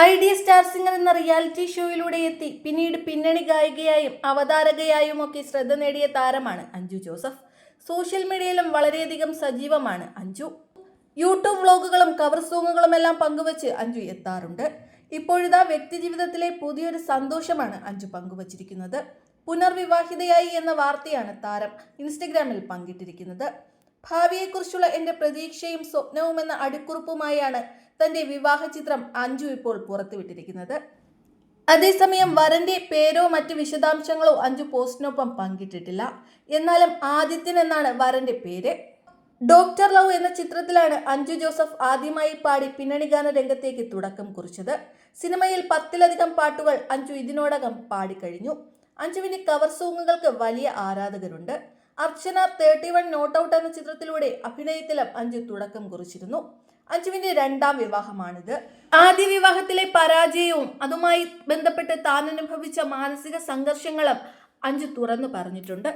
I D star singer എന്ന reality ഷോയിലൂടെ എത്തി. പിന്നീട് പിന്നണി ഗായികയായും അവതാരകയായും ഒക്കെ ശ്രദ്ധ നേടിയ താരമാണ് അഞ്ജു ജോസഫ്. സോഷ്യൽ മീഡിയയിലും വളരെയധികം സജീവമാണ് അഞ്ജു. യൂട്യൂബ് വ്ളോഗുകളും കവർ സോങ്ങുകളും എല്ലാം പങ്കുവച്ച് അഞ്ജു എത്താറുണ്ട്. ഇപ്പോഴിതാ വ്യക്തിജീവിതത്തിലെ പുതിയൊരു സന്തോഷമാണ് അഞ്ജു പങ്കുവച്ചിരിക്കുന്നത്. പുനർവിവാഹിതയായി എന്ന വാർത്തയാണ് താരം ഇൻസ്റ്റഗ്രാമിൽ പങ്കിട്ടിരിക്കുന്നത്. ഭാവിയെക്കുറിച്ചുള്ള എന്റെ പ്രതീക്ഷയും സ്വപ്നവും എന്ന അടിക്കുറിപ്പുമായാണ് തന്റെ വിവാഹ ചിത്രം അഞ്ജു ഇപ്പോൾ പുറത്തുവിട്ടിരിക്കുന്നത്. അതേസമയം വരന്റെ പേരോ മറ്റ് വിശദാംശങ്ങളോ അഞ്ജു പോസ്റ്റിനൊപ്പം പങ്കിട്ടിട്ടില്ല. എന്നാലും ആദിത്യൻ എന്നാണ് വരന്റെ പേര്. ഡോക്ടർ ലവ് എന്ന ചിത്രത്തിലാണ് അഞ്ജു ജോസഫ് ആദ്യമായി പാടി പിന്നണി ഗാന രംഗത്തേക്ക് തുടക്കം കുറിച്ചത്. സിനിമയിൽ പത്തിലധികം പാട്ടുകൾ അഞ്ജു ഇതിനോടകം പാടിക്കഴിഞ്ഞു. അഞ്ജുവിന്റെ കവർ സോങ്ങുകൾക്ക് വലിയ ആരാധകരുണ്ട്. Archana thirty one not out എന്ന ചിത്രത്തിലൂടെ അഭിനയത്തിലും അഞ്ജു തുടക്കം കുറിച്ചിരുന്നു. അഞ്ജുവിന്റെ രണ്ടാം വിവാഹമാണിത്. ആദ്യ വിവാഹത്തിലെ പരാജയവും അതുമായി ബന്ധപ്പെട്ട് താൻ അനുഭവിച്ച മാനസിക സംഘർഷങ്ങളും അഞ്ജു തുറന്നു പറഞ്ഞിട്ടുണ്ട്.